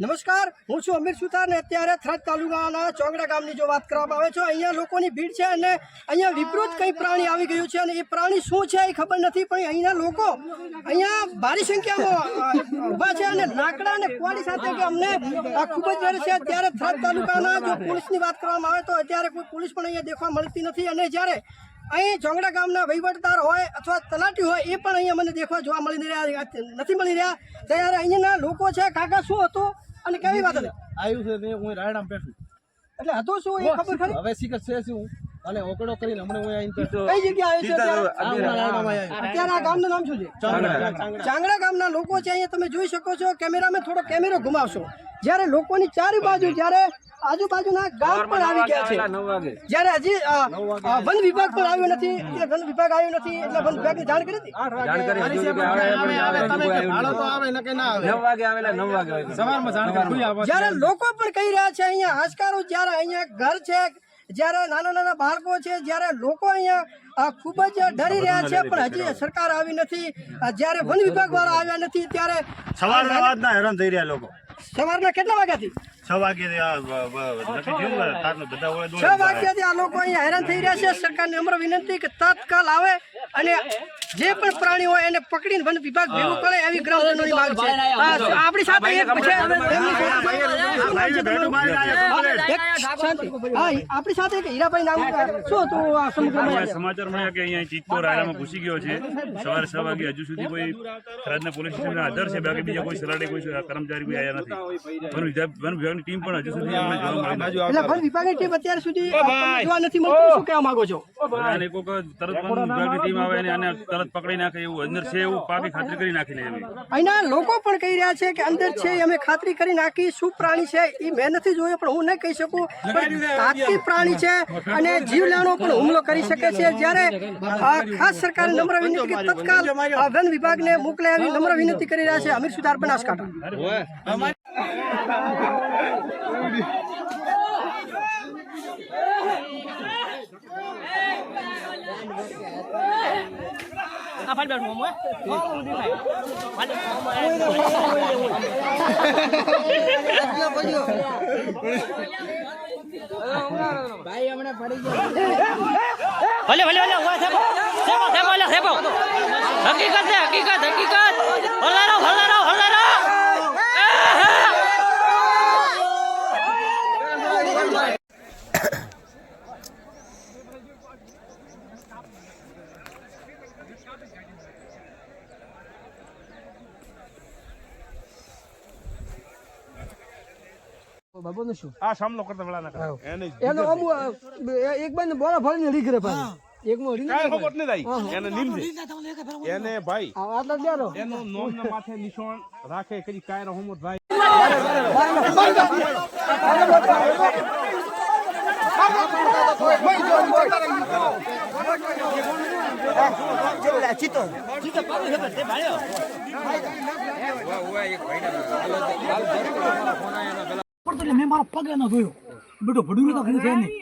નમસ્કાર, હું છું અમીર સુતાર ને અત્યારે થરાદ તાલુકાના ચોંગડા ગામની જો વાત કરવામાં આવે છે, અહીંયા લોકોની ભીડ છે અને અહીંયા વિપરીત કંઈ પ્રાણી આવી ગયું છે અને એ પ્રાણી શું છે એ ખબર નથી, પણ અહીંના લોકો અહીંયા ભારી સંખ્યામાં ઊભા છે અને લાકડા અને કુવાડી સાથે કે અમને ખૂબ જ ડર છે. ત્યારે થરાદ તાલુકાના જો પોલીસની વાત કરવામાં આવે તો અત્યારે કોઈ પોલીસ પણ અહીંયા દેખવા મળતી નથી અને જ્યારે અહીં જોંગડા ગામના વહીવટદાર હોય અથવા તલાટી હોય એ પણ અહીંયા મને દેખવા જોવા મળી રહ્યા નથી મળી રહ્યા. ત્યારે અહીંના લોકો છે કાકા શું હતું અને કેવી વાત હતી? આવ્યું છે ને હું રાયડામાં બેઠું એટલે હતું શું એ ખબર ખરી? હવે શીખર છે શું? અને ઓકડો કરીને હમણાં હું અહીં. કઈ આવ્યો છે. અત્યારે? આ ગામનું નામ શું છે? ચાંગડા. ગામના લોકો છે અહીંયા તમે જોઈ શકો છો કેમેરામાં થોડો કેમેરો ઘુમાવશો જ્યારે લોકોની ચારે બાજુ જ્યારે આજુબાજુના ગામ પણ આવી ગયા છે. જ્યારે હજી વન વિભાગ પણ આવ્યો નથી એટલે વન વિભાગ આવ્યો નથી એટલે વન વિભાગની જાણ કરી હતી? જ્યારે લોકો પણ કહી રહ્યા છે અહીંયા હાશકારો જ્યારે અહીંયા ઘર છે જ્યારે નાના નાના બાળકો છે જ્યારે લોકો અહીંયા ખૂબ જ ડરી રહ્યા છે પણ હજી સરકાર આવી નથી. જ્યારે વન વિભાગ વાળા આવ્યા નથી ત્યારે સવારના હેરાન થઈ રહ્યા લોકો. સવારના કેટલા વાગ્યાથી? છ વાગે બધા છ વાગ્યાથી આ લોકો અહીંયા હેરાન થઈ રહ્યા છે. સરકારને અમર વિનંતી કે તત્કાલ આવે. અને જે પણ પ્રાણી હોય એને પકડીને વન વિભાગ ભેગું કરે એવી ગ્રામજનોની માંગ છે આપણી સાથે એક છે આપણી સાથે એક હીરાભાઈ નામ શું હતું આ સમગ્ર સમાચાર મળ્યા કે અહીંયા ચિત્તો રાયડામાં ઘૂસી ગયો છે સવારે છ વાગે હજુ સુધી કોઈ રાજના પોલીસ સ્ટેશનના આધાર છે બાકી બીજા કોઈ સલાડે કોઈ કર્મચારી કોઈ આવ્યા નથી વન વિભાગ વન વિભાગની ટીમ પણ હજુ સુધી અમને જોવા મળી નથી એટલે વન વિભાગની ટીમ અત્યાર સુધી જોવા નથી મળતું શું કહેવા માંગો છો અને કોઈક તરત વન વિભાગની ટીમ આવે અને આને તરત પકડી નાખે એવું અંદર છે એવું પાકી ખાતરી કરી નાખી એવી અહીંના લોકો પણ કહી રહ્યા છે કે અંદર છે અમે ખાતરી કરી નાખી શું પ્રાણી છે એ મેં નથી જોયો પણ હું નહીં કહી શકું. પણ પ્રાણી છે અને જીવલેણો પણ હુમલો કરી શકે છે. જ્યારે આ ખાસ સરકાર નમ્ર વિનંતી કે તત્કાલ વન વિભાગને મોકલે એવી નમ્ર વિનંતી કરી રહ્યા છે અમીર સુધાર બનાસકાંઠા. ભલે ભલે ભલે ઊભા થેપો થેપો થેપો થેપો. હકીકત છે હકીકત હકીકત. હલારો હલારો હલારો બાબુનું શું? આ સામનો કરતા વેળા ના કરે. એને અમુ એક બંને બોરા ફરીને રીઘરે પાછું. એક નો કાંઈ ખબર નથી આવી. એને નીમ એને ભાઈ. આટલા જ એનો નોમ ના માથે નિશાન રાખે ભાઈ. પડતો એટલે મેં મારો પગ એનો જોયો. બેટો ભડુરું તો કીધું છે નહીં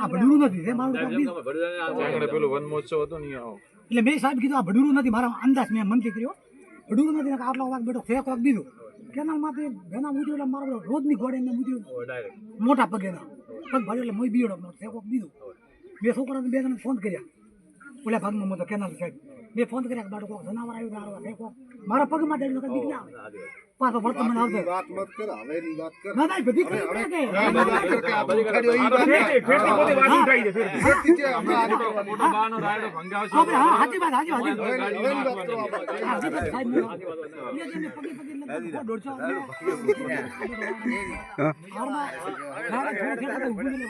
આ ભડુરું નથી તે મારું પગ દીધું. એટલે મેં સાહેબ કીધું આ ભડુરું નથી મારા અંદાજ મેં મનથી કર્યો. ભડુરું નથી ને આટલો વાગ બેટો ફેક વાગ દીધો. કેનાલમાંથી ભેના મૂક્યો એટલે મારો રોજની ઘોડે એને મૂક્યું મોટા પગે ના પગ ભર્યો એટલે મોઈ બીડો ફેક વાગ દીધો. બે છોકરાને બે જણા ફોન કર્યા. ઓલા ભાગમાં મોટો કેનાલ સાહેબ. મેં ફોન કર્યા બાળકો જનાવર આવ્યું મારા પગમાં તો બીક આવે પાછો વળતો મને આવતો ના ના બધી ખરી વાત છે. આપણે હા સાચી વાત સાચી વાત. સાચી વાત સાહેબ મેં- એ જેને પગે પગે લગાડી દોઢસો હારમાં રાડા થોડા થયા હતા, ઊભી રહીને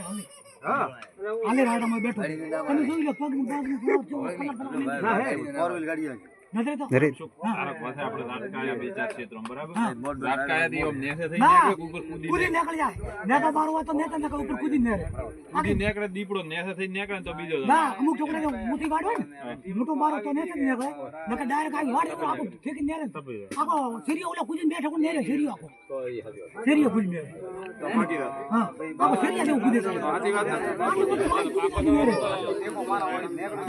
હાલે. હાલે. રાડામાં બેઠો. તમે જોઈ લો પગ પગ નજરે તો ના કૂદી નીકળી જાય નેતા મારવા હોય તો નેતા નેતા ઉપર કૂદી નીકળે દીપડો નેસે થઈ નીકળે તો બીજો ના અમુક છોકરા મોટી વાડ ને મોટો મારો તો જ નીકળે. નકર ડાયરેક્ટ આવી વાડ આખો ફેંકી નેરે આખો શેરીઓ ઓલા કૂદીને બેઠો કોણ નેરે શેરીઓ આખો. શેરીઓ કૂદી નેરે. હા આખો શેરીયા જેવું કૂદે છે. કૂદી કૂદી નેરે.